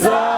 Huzzah!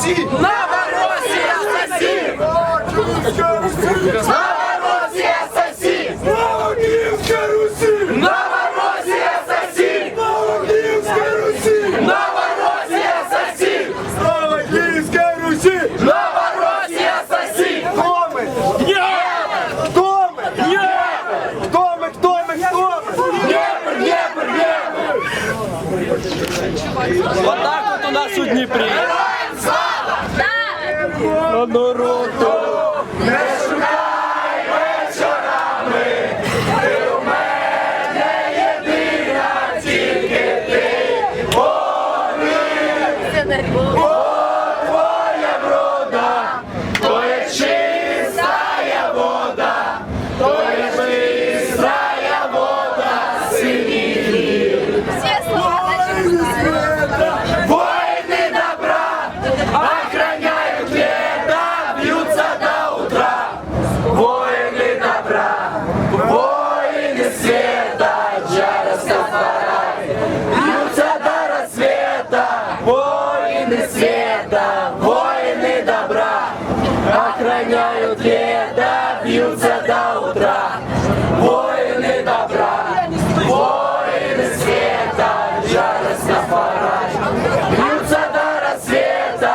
Руси! Новороссия, соси! Новороссия, соси! Новороссия, Руси! Новороссия, соси! Новороссия, Руси! Новороссия, соси! Слава Киевской Руси! Новороссия, соси! Кто мы? Днепр! Кто мы? Днепр! Кто мы? Кто мы? Кто мы? Днепр! Днепр! Днепр! Вот так вот у нас у Днепре. Naruto. Naruto. Воины света, воины добра. Охраняют лето, бьются до утра. Воины добра, воины света, жаростно фарай. Бьются до рассвета.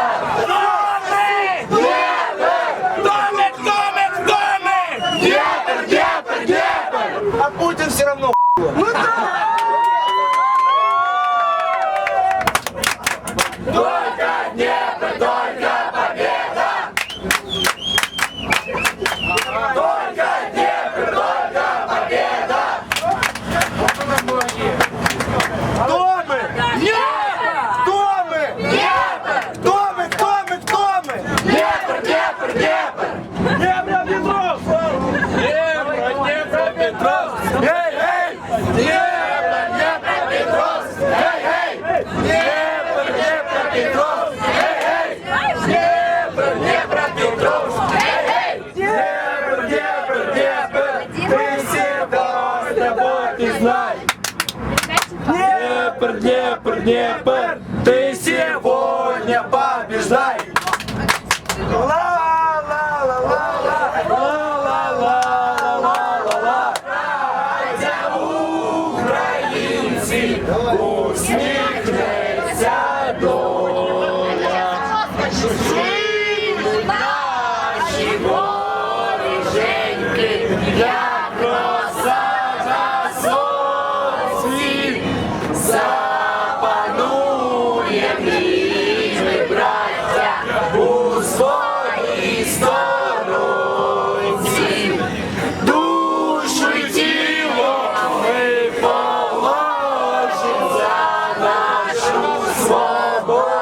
Днепр! Днепр! Днепр! Днепр! Днепр! А Путин все равно Только знай! Днепр, Днепр, Днепр, ты сегодня побеждай! Yeah. 고!